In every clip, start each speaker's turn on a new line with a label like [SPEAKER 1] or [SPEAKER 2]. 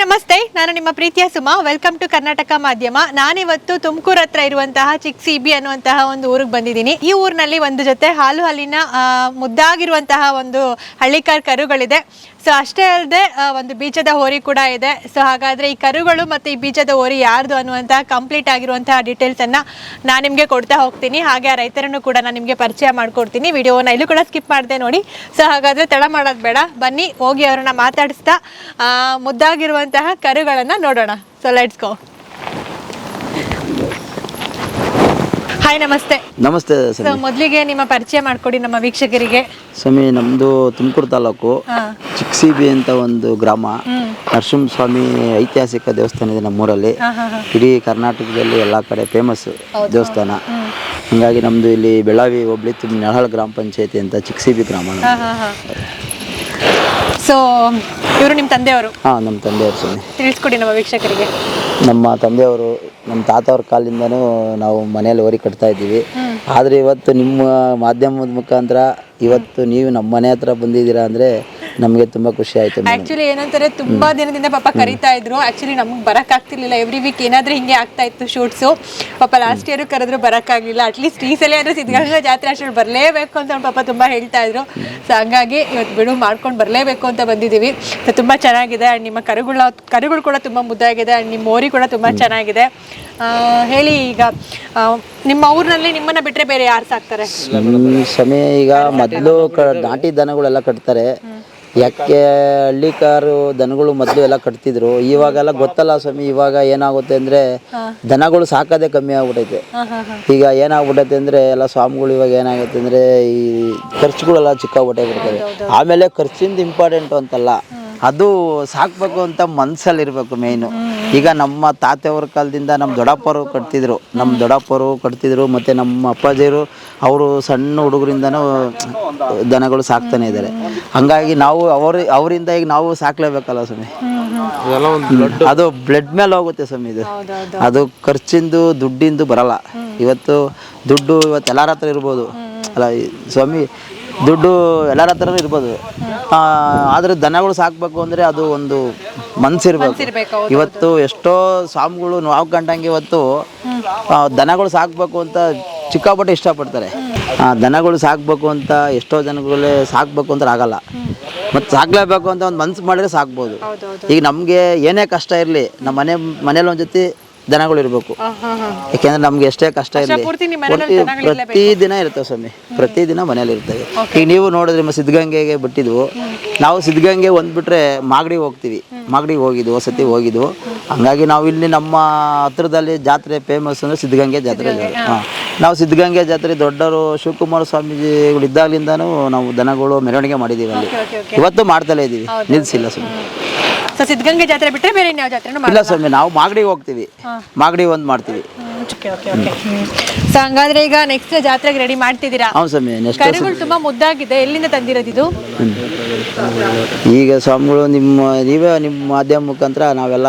[SPEAKER 1] ನಮಸ್ತೆ ಹಾಯ್, ನಾನು ನಿಮ್ಮ ಪ್ರೀತಿಯ ಸುಮಾ. ವೆಲ್ಕಮ್ ಟು ಕರ್ನಾಟಕ ಮಾಧ್ಯಮ. ನಾನಿವತ್ತು ತುಮಕೂರು ಹತ್ರ ಇರುವಂತಹ ಚಿಕ್ಸಿಬಿ ಅನ್ನುವಂತಹ ಒಂದು ಊರಿಗೆ ಬಂದಿದ್ದೀನಿ. ಈ ಊರಿನಲ್ಲಿ ಒಂದು ಜೊತೆ ಹಾಲು ಹಾಲಿನ ಮುದ್ದಾಗಿರುವಂತಹ ಒಂದು ಹಳ್ಳಿಕಾರ್ ಕರುಗಳಿದೆ. ಸೊ ಅಷ್ಟೇ ಅಲ್ಲದೆ ಒಂದು ಬೀಜದ ಹೋರಿ ಕೂಡ ಇದೆ. ಸೊ ಹಾಗಾದ್ರೆ ಈ ಕರುಗಳು ಮತ್ತು ಈ ಬೀಜದ ಹೋರಿ ಯಾರ್ದು ಅನ್ನುವಂತಹ ಕಂಪ್ಲೀಟ್ ಆಗಿರುವಂತಹ ಡೀಟೇಲ್ಸನ್ನು ನಾನು ನಿಮಗೆ ಕೊಡ್ತಾ ಹೋಗ್ತೀನಿ. ಹಾಗೆ ಆ ರೈತರನ್ನು ಕೂಡ ನಾನು ನಿಮಗೆ ಪರಿಚಯ ಮಾಡ್ಕೊಡ್ತೀನಿ. ವಿಡಿಯೋನ ಇಲ್ಲೂ ಕೂಡ ಸ್ಕಿಪ್ ಮಾಡಿದೆ ನೋಡಿ. ಸೊ ಹಾಗಾದರೆ ತಡ ಮಾಡೋದು ಬೇಡ. ಬನ್ನಿ, ಹೋಗಿ ಅವರನ್ನ ಮಾತಾಡಿಸ್ತಾ ಮುದ್ದಾಗಿರುವಂತಹ ಕರುಗಳನ್ನು ನೋಡೋಣ. ಸೊ ಲೆಟ್ಸ್ ಗೋ ಹಾಯ್ ನಮಸ್ತೆ.
[SPEAKER 2] ನಮಸ್ತೆ
[SPEAKER 1] ಸೊ ಮೊದಲಿಗೆ ನಿಮ್ಮ ಪರಿಚಯ ಮಾಡಿಕೊಡಿ ನಮ್ಮ ವೀಕ್ಷಕರಿಗೆ.
[SPEAKER 2] ಸ್ವಾಮಿ ನಮ್ದು ತುಮಕೂರು ತಾಲೂಕು. ಚಿಕ್ಸಿಬಿ ಅಂತ ಒಂದು ಗ್ರಾಮ. ನರಸಿಂಹ ಸ್ವಾಮಿ ಐತಿಹಾಸಿಕ ದೇವಸ್ಥಾನ ಇದೆ ನಮ್ಮೂರಲ್ಲಿ. ಇಡೀ ಕರ್ನಾಟಕದಲ್ಲಿ ಎಲ್ಲ ಕಡೆ ಫೇಮಸ್ ದೇವಸ್ಥಾನ. ಹಿಂಗಾಗಿ ನಮ್ದು ಇಲ್ಲಿ ಬೆಳಾವಿ ಹೋಬಳಿ ತುಂಬ ನೆಳಹಳ ಗ್ರಾಮ ಪಂಚಾಯತಿ ಅಂತ ಚಿಕ್ಸಿಬಿ ಗ್ರಾಮ
[SPEAKER 1] ಸೊ ಇವರು ನಿಮ್ಮ ತಂದೆಯವರು?
[SPEAKER 2] ಹಾಂ ನಮ್ಮ ತಂದೆಯವರು ಸ್ವಾಮಿ.
[SPEAKER 1] ತಿಳಿಸ್ಕೊಡಿ ನಮ್ಮ ವೀಕ್ಷಕರಿಗೆ.
[SPEAKER 2] ನಮ್ಮ ತಂದೆಯವರು ನಮ್ಮ ತಾತವ್ರ ಕಾಲಿಂದನೂ ನಾವು ಮನೆಯಲ್ಲಿ ಓರಿ ಕಟ್ತಾ ಇದ್ದೀವಿ. ಆದರೆ ಇವತ್ತು ನಿಮ್ಮ ಮಾಧ್ಯಮದ ಮುಖಾಂತರ ಇವತ್ತು ನೀವು ನಮ್ಮ ಮನೆ ಹತ್ರ ಬಂದಿದ್ದೀರಾ ಅಂದರೆ ನಮಗೆ ತುಂಬಾ ಖುಷಿ ಆಯ್ತು
[SPEAKER 1] ಆಕ್ಚುಲಿ ಏನಂತಾರೆ ತುಂಬಾ ದಿನದಿಂದ ಪಾಪ ಕರೀತಾ ಇದ್ರು. ಆಕ್ಚುಲಿ ನಮ್ಗೆ ಬರಕ್ ಆಗ್ತಿರ್ಲಿಲ್ಲ. ಎವ್ರಿ ವೀಕ್ ಏನಾದ್ರೂ ಹಿಂಗೆ ಆಗ್ತಾ ಇತ್ತು ಶೂಟ್ಸು ಪಾಪ ಲಾಸ್ಟ್ ಇಯರ್ ಕರೆದ್ರು ಬರಕ್ ಆಗ್ಲಿಲ್ಲ. ಅಟ್ಲೀಸ್ಟ್ ಈ ಸಲ ಆದ್ರೂ ಸಿದ್ಧಗಂಗಾ ಜಾತ್ರೆ ಅಷ್ಟು ಬರಲೇಬೇಕು ಅಂತ ಪಾಪ ತುಂಬಾ ಹೇಳ್ತಾ ಇದ್ರು. ಸೊ ಹಂಗಾಗಿ ಇವತ್ತು ಬಿಡು ಮಾಡ್ಕೊಂಡು ಬರಲೇಬೇಕು ಅಂತ ಬಂದಿದ್ದೀವಿ ಸೊ ತುಂಬಾ ಚೆನ್ನಾಗಿದೆ. ಆ್ಯಂಡ್ ನಿಮ್ಮ ಕರುಗಳ ಕರುಗಳು ಕೂಡ ತುಂಬಾ ಮುದ್ದಾಗಿದೆ. ಆ್ಯಂಡ್ ನಿಮ್ಮ ಮೋರಿ ಕೂಡ ತುಂಬಾ ಚೆನ್ನಾಗಿದೆ. ಆ, ಹೇಳಿ ಈಗ ನಿಮ್ಮ ಊರಿನಲ್ಲಿ ನಿಮ್ಮನ್ನ ಬಿಟ್ರೆ ಬೇರೆ ಯಾರು ಸಾಕ್ತಾರೆ?
[SPEAKER 2] ಸಮಯ ಈಗ ಮೊದಲು ನಾಟಿ ದನಗಳೆಲ್ಲ ಕಟ್ತಾರೆ. ಯಾಕೆ ಹಳ್ಳಿಕಾರು ದನಗಳು ಮೊದಲು ಎಲ್ಲ ಕಟ್ತಿದ್ರು? ಇವಾಗೆಲ್ಲ ಗೊತ್ತಲ್ಲ ಸ್ವಾಮಿ ಇವಾಗ ಏನಾಗುತ್ತೆ ಅಂದ್ರೆ ದನಗಳು ಸಾಕೋದೇ ಕಮ್ಮಿ
[SPEAKER 1] ಹಾಂ
[SPEAKER 2] ಈಗ ಏನಾಗ್ಬಿಟೈತೆ ಅಂದ್ರೆ ಎಲ್ಲ ಸ್ವಾಮಿಗಳು ಇವಾಗ ಏನಾಗುತ್ತೆ ಅಂದ್ರೆ ಈ ಖರ್ಚುಗಳೆಲ್ಲ ಬಿಡ್ತವೆ ಆಮೇಲೆ ಖರ್ಚಿಂದ ಇಂಪಾರ್ಟೆಂಟ್ ಅಂತಲ್ಲ. ಅದು ಸಾಕ್ಬೇಕು ಅಂತ ಮನ್ಸಲ್ಲಿ ಇರಬೇಕು ಮೇಯ್ನು ಈಗ ನಮ್ಮ ತಾತೆಯವ್ರ ಕಾಲದಿಂದ ನಮ್ಮ ದೊಡ್ಡಪ್ಪರು ಕಟ್ತಿದ್ರು. ನಮ್ಮ ದೊಡ್ಡಪ್ಪರು ಕಟ್ತಿದ್ರು ಮತ್ತು ನಮ್ಮ ಅಪ್ಪಾಜಿಯರು ಅವರು ಸಣ್ಣ ಹುಡುಗರಿಂದನೂ ದನಗಳು ಸಾಕ್ತಾನೆ ಇದ್ದಾರೆ. ಹಂಗಾಗಿ ನಾವು ಅವ್ರ ಅವರಿಂದ ಈಗ ನಾವು ಸಾಕ್ಲೇಬೇಕಲ್ಲ ಸ್ವಾಮಿ? ಅದು ಬ್ಲಡ್ ಮೇಲೆ ಹೋಗುತ್ತೆ ಸ್ವಾಮಿ ಇದು. ಅದು ಖರ್ಚಿಂದು ದುಡ್ಡಿಂದು ಬರಲ್ಲ. ಇವತ್ತು ದುಡ್ಡು ಇವತ್ತು ಎಲ್ಲರ ಹತ್ರ ಇರ್ಬೋದು. ಅಲ್ಲ ಸ್ವಾಮಿ ದುಡ್ಡು ಎಲ್ಲರ ಹತ್ರನೂ ಇರ್ಬೋದು. ಆದರೆ ದನಗಳು ಸಾಕ್ಬೇಕು ಅಂದ್ರೆ ಅದು ಒಂದು ಮನ್ಸಿರ್ಬೇಕು.
[SPEAKER 1] ಇರ್ಬೇಕು
[SPEAKER 2] ಇವತ್ತು ಎಷ್ಟೋ ಸ್ವಾಮಿಗಳು ನಾವು ಕಂಡಂಗೆ ಇವತ್ತು ದನಗಳು ಸಾಕ್ಬೇಕು ಅಂತ ಚಿಕ್ಕಾಪಟ್ಟೆ ಇಷ್ಟಪಡ್ತಾರೆ. ಆ, ದನಗಳು ಸಾಕ್ಬೇಕು ಅಂತ ಎಷ್ಟೋ ಜನಗಳೇ ಸಾಕ್ಬೇಕು ಅಂತ ಆಗಲ್ಲ. ಮತ್ತು ಸಾಕ್ಲೇಬೇಕು ಅಂತ ಒಂದು ಮನ್ಸು ಮಾಡಿದ್ರೆ ಸಾಕ್ಬೋದು. ಈಗ ನಮಗೆ ಏನೇ ಕಷ್ಟ ಇರಲಿ ನಮ್ಮ ಮನೆ ಮನೇಲಿ ಒಂದು ಜೊತೆ ದನಗಳು ಇರಬೇಕು. ಯಾಕೆಂದ್ರೆ ನಮ್ಗೆ ಎಷ್ಟೇ ಕಷ್ಟ ಇರಲಿ
[SPEAKER 1] ಪೂರ್ತಿ
[SPEAKER 2] ದಿನ ಇರ್ತವೆ ಸ್ವಾಮಿ. ಪ್ರತಿ ದಿನ ಮನೇಲಿ ಇರ್ತವೆ ಈಗ ನೀವು ನೋಡಿದ್ರೆ ನಿಮ್ಮ ಸಿದ್ಧಗಂಗೆಗೆ ಬಿಟ್ಟಿದ್ವು. ನಾವು ಸಿದ್ಧಗಂಗೆ ಒಂದ್ಬಿಟ್ರೆ ಮಾಗಡಿಗೆ ಹೋಗ್ತೀವಿ. ಮಾಗಡಿಗೆ ಹೋಗಿದ್ವು ಸತಿ ಹೋಗಿದ್ವು. ಹಂಗಾಗಿ ನಾವು ಇಲ್ಲಿ ನಮ್ಮ ಹತ್ರದಲ್ಲಿ ಜಾತ್ರೆ ಫೇಮಸ್ ಅಂದ್ರೆ ಸಿದ್ಧಗಂಗೆ ಜಾತ್ರೆ ಹಾಂ. ನಾವು ಸಿದ್ಧಗಂಗೆ ಜಾತ್ರೆ ದೊಡ್ಡವರು ಶಿವಕುಮಾರ ಸ್ವಾಮೀಜಿಗಳು ಇದ್ದಾಗಲಿಂದಾನು ನಾವು ದನಗಳು ಮೆರವಣಿಗೆ ಮಾಡಿದ್ದೀವಿ ಅಲ್ಲಿ. ಇವತ್ತು ಮಾಡ್ತಲೇ ಇದ್ದೀವಿ ನಿಲ್ಲಿಸಿಲ್ಲ ಸ್ವಾಮಿ.
[SPEAKER 1] ಸೊ ಸಿದ್ಧಗಂಗೆ ಜಾತ್ರೆ ಬಿಟ್ಟರೆ ಬೇರೆ ಇನ್ಯಾವ ಜಾತ್ರೆನೂ
[SPEAKER 2] ಇಲ್ಲ ಸ್ವಾಮಿ ನಾವು ಮಾಗಡಿಗೆ ಹೋಗ್ತೀವಿ. ಮಾಗಡಿ ಒಂದು ಮಾಡ್ತೀವಿ.
[SPEAKER 1] Okay okay okay. ಸೊ ಹಂಗಾದ್ರೆ ಈಗ ನೆಕ್ಸ್ಟ್ ಜಾತ್ರೆಗೆ ರೆಡಿ ಮಾಡ್ತಿದ್ದೀರಾ?
[SPEAKER 2] ಹೌದು ಸ್ವಾಮಿ ನೆಕ್ಸ್ಟ್
[SPEAKER 1] ಕರುಗಳು ತುಂಬಾ ಮುದ್ದಾಗಿದೆ. ಎಲ್ಲಿಂದ ತಂದಿರೋದು ಇದು?
[SPEAKER 2] ಈಗ ಸ್ವಾಮಿಗಳು ನಿಮ್ಮ ನೀವೇ ನಿಮ್ಮ ಮಾಧ್ಯಮ ಮುಖಾಂತರ ನಾವೆಲ್ಲ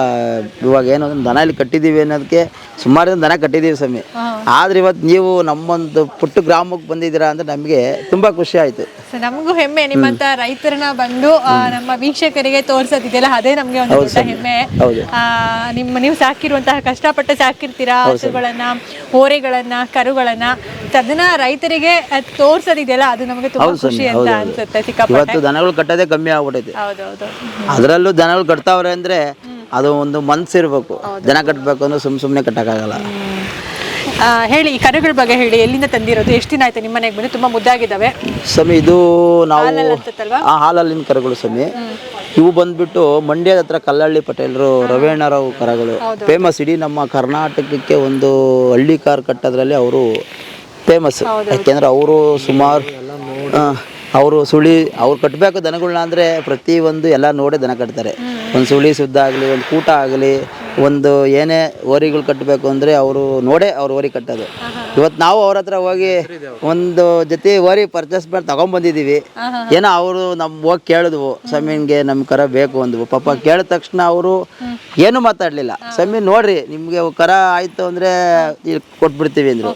[SPEAKER 2] ಇವಾಗ ಏನೋ ಒಂದು ದನ ಇಲ್ಲಿ ಕಟ್ಟಿದ್ದೀವಿ ಅನ್ನೋದಕ್ಕೆ ಸುಮಾರು ಜನ ದನ ಕಟ್ಟಿದ್ದೀವಿ ಸ್ವಾಮಿ. ಆದ್ರೆ ಇವತ್ತು ನೀವು ನಮ್ಮೊಂದು ಪುಟ್ಟ ಗ್ರಾಮಕ್ಕೆ ಬಂದಿದ್ದೀರಾ ಅಂದ್ರೆ ನಮಗೆ ತುಂಬಾ ಖುಷಿ ಆಯ್ತು.
[SPEAKER 1] ಸೊ ನಮಗೂ ಹೆಮ್ಮೆ. ನಿಮ್ಮಂತ ರೈತರನ್ನ ಬಂದು ಆ, ನಮ್ಮ ವೀಕ್ಷಕರಿಗೆ ತೋರ್ಸೋದಿದೆಯಲ್ಲ ಅದೇ ನಮ್ಗೆ ಒಂದು ದೊಡ್ಡ ಹೆಮ್ಮೆ.
[SPEAKER 2] ಹೌದು.
[SPEAKER 1] ಆ, ನಿಮ್ಮ ನೀವು ಸಾಕಿರುವಂತಹ ಕಷ್ಟಪಟ್ಟು ಸಾಕಿರ್ತೀರಾ? ಹಸುಗಳನ್ನ ಹೋರೆಗಳನ್ನ ಕರುಗಳನ್ನ ತದನ ಅದನ್ನ ರೈತರಿಗೆ ತೋರ್ಸೋದಿದೆಯಲ್ಲ ಅದು ನಮಗೆ ತುಂಬಾ ಖುಷಿ ಅಂತ ಅನ್ಸುತ್ತೆ ಸಿಕ್ಕಾಪಟ್ಟೆ
[SPEAKER 2] ಇವತ್ತು ದನಗಳು ಕಟ್ಟೋದೇ ಕಮ್ಮಿ ಆಗ್ಬಿಟ್ಟೈತೆ
[SPEAKER 1] ಹೌದೌದು.
[SPEAKER 2] ಅದರಲ್ಲೂ ದನಗಳು ಕಟ್ತಾವ್ರೆ ಅಂದ್ರೆ ಅದು ಒಂದು ಮನ್ಸಿರ್ಬೇಕು. ಇರಬೇಕು ದನ ಕಟ್ಟಬೇಕು ಅಂದ್ರೆ ಸುಮ್ ಸುಮ್ಮನೆ ಕಟ್ಟಕ್ಕಾಗಲ್ಲ.
[SPEAKER 1] ಹೇಳಿ ಈ ಕರುಗಳ ಬಗ್ಗೆ ಹೇಳಿ ಎಲ್ಲಿಂದ ತಂದಿರೋದು? ಎಷ್ಟು ದಿನ ಆಯ್ತು ನಿಮ್ಮ ಮನೆಗೆ ಬಂದು? ತುಂಬಾ ಮುದ್ದಾಗಿದ್ದಾವೆ.
[SPEAKER 2] ಸ್ವಾಮಿ ಇದು ನಾವು ಆ ಹಾಲಲ್ಲಿನ ಕರುಗಳು ಸ್ವಾಮಿ ಇವು ಬಂದ್ಬಿಟ್ಟು ಮಂಡ್ಯದ ಹತ್ರ ಕಲ್ಲಹಳ್ಳಿ ಪಟೇಲರು ರವೇಣರಾವ್ ಕರಗಳು. ಫೇಮಸ್ ಇಡೀ ನಮ್ಮ ಕರ್ನಾಟಕಕ್ಕೆ ಒಂದು ಹಳ್ಳಿ ಕಾರ್ ಕಟ್ಟೋದ್ರಲ್ಲಿ ಅವರು ಫೇಮಸ್ ಯಾಕೆಂದ್ರೆ ಅವರು ಸುಮಾರು ಅವರು ಸುಳಿ ಅವ್ರು ಕಟ್ಟಬೇಕು ದನಗಳನ್ನ ಅಂದರೆ ಪ್ರತಿ ಒಂದು ಎಲ್ಲ ನೋಡಿ ದನ ಕಟ್ತಾರೆ. ಒಂದು ಸುಳಿ ಸುದ್ದ ಆಗಲಿ ಒಂದು ಕೂಟ ಆಗಲಿ ಒಂದು ಏನೇ ಓರಿಗಳು ಕಟ್ಟಬೇಕು ಅಂದರೆ ಅವರು ನೋಡೇ ಅವ್ರು ಓರಿ ಕಟ್ಟೋದು. ಇವತ್ತು ನಾವು ಅವ್ರ ಹತ್ರ ಹೋಗಿ ಒಂದು ಜೊತೆ ಓರಿ ಪರ್ಚೇಸ್ ಮಾಡಿ ತಗೊಂಡ್ಬಂದಿದ್ದೀವಿ ಏನೋ ಅವರು ನಮ್ಮ ಹೋಗಿ ಕೇಳಿದ್ವು ಸಮೀನ್ಗೆ ನಮ್ಮ ಕರ ಬೇಕು ಅಂದ್ವು. ಪಾಪ ಕೇಳಿದ ತಕ್ಷಣ ಅವರು ಏನು ಮಾತಾಡಲಿಲ್ಲ. ಸಮೀನ್ ನೋಡ್ರಿ ನಿಮಗೆ ಕರ ಆಯಿತು ಅಂದರೆ ಕೊಟ್ಬಿಡ್ತೀವಿ ಅಂದರು.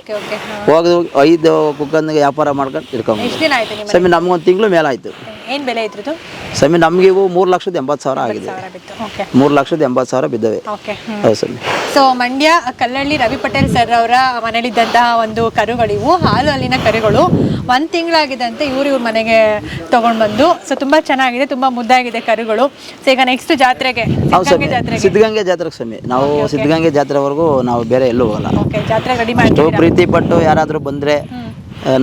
[SPEAKER 2] ಹೋಗಿ ಐದು ಕುಕ್ಕನ್ಗೆ ವ್ಯಾಪಾರ ಮಾಡ್ಕೊಂಡು
[SPEAKER 1] ಇಟ್ಕೊಂಡು
[SPEAKER 2] ಸಮೀನ್ ನಮ್ಗೊಂದು ತಿಂಗಳು ಮೇಲಾಯ್ತು.
[SPEAKER 1] ಏನ್ ಬೆಲೆ ಇದ್ರದ್ದು?
[SPEAKER 2] ಸ್ವಾಮಿ ನಮ್ಗೆ ಇವು ಮೂರು ಲಕ್ಷದ ಎಂಬತ್ತು ಸಾವಿರ ಆಗಿದೆ. ಮೂರು ಲಕ್ಷದ ಎಂಬತ್ತು ಸಾವಿರ ಬಿದ್ದವೆ.
[SPEAKER 1] ಓಕೆ
[SPEAKER 2] ಹೌದು ಸ್ವಾಮಿ.
[SPEAKER 1] ಸೊ ಮಂಡ್ಯ ಕಲ್ಲಳ್ಳಿ ರವಿ ಪಟೇಲ್ ಸರ್ ಅವರ ಮನೇಲಿದ್ದಂತಹ ಒಂದು ಕರುಗಳಿವು ಹಾಲು ಅಲ್ಲಿನ ಕರುಗಳು. ಒಂದು ತಿಂಗಳಾಗಿದ್ದಂತೆ ಇವ್ರು ಇವ್ರ ಮನೆಗೆ ತಗೊಂಡ್ ಬಂದು. ಸೊ ತುಂಬಾ ಚೆನ್ನಾಗಿದೆ ತುಂಬಾ ಮುದ್ದಾಗಿದೆ ಕರುಗಳು. ಸೊ ಈಗ ನೆಕ್ಸ್ಟ್ ಜಾತ್ರೆಗೆ
[SPEAKER 2] ಹೌದು
[SPEAKER 1] ಸಿದ್ಧಗಂಗೆ
[SPEAKER 2] ಸ್ವಾಮಿ
[SPEAKER 1] ಜಾತ್ರೆಗೆ.
[SPEAKER 2] ಸಿದ್ಧಗಂಗೆ ಜಾತ್ರೆಗೆ ಸ್ವಾಮಿ. ನಾವು ಸಿದ್ಧಗಂಗೆ ಜಾತ್ರೆವರೆಗೂ ನಾವು ಬೇರೆ ಎಲ್ಲೂ ಹೋಗಲ್ಲ.
[SPEAKER 1] ಓಕೆ ಜಾತ್ರೆ ರೆಡಿ ಮಾಡಿ
[SPEAKER 2] ಪ್ರೀತಿ ಪಟ್ಟು ಯಾರಾದರೂ ಬಂದ್ರೆ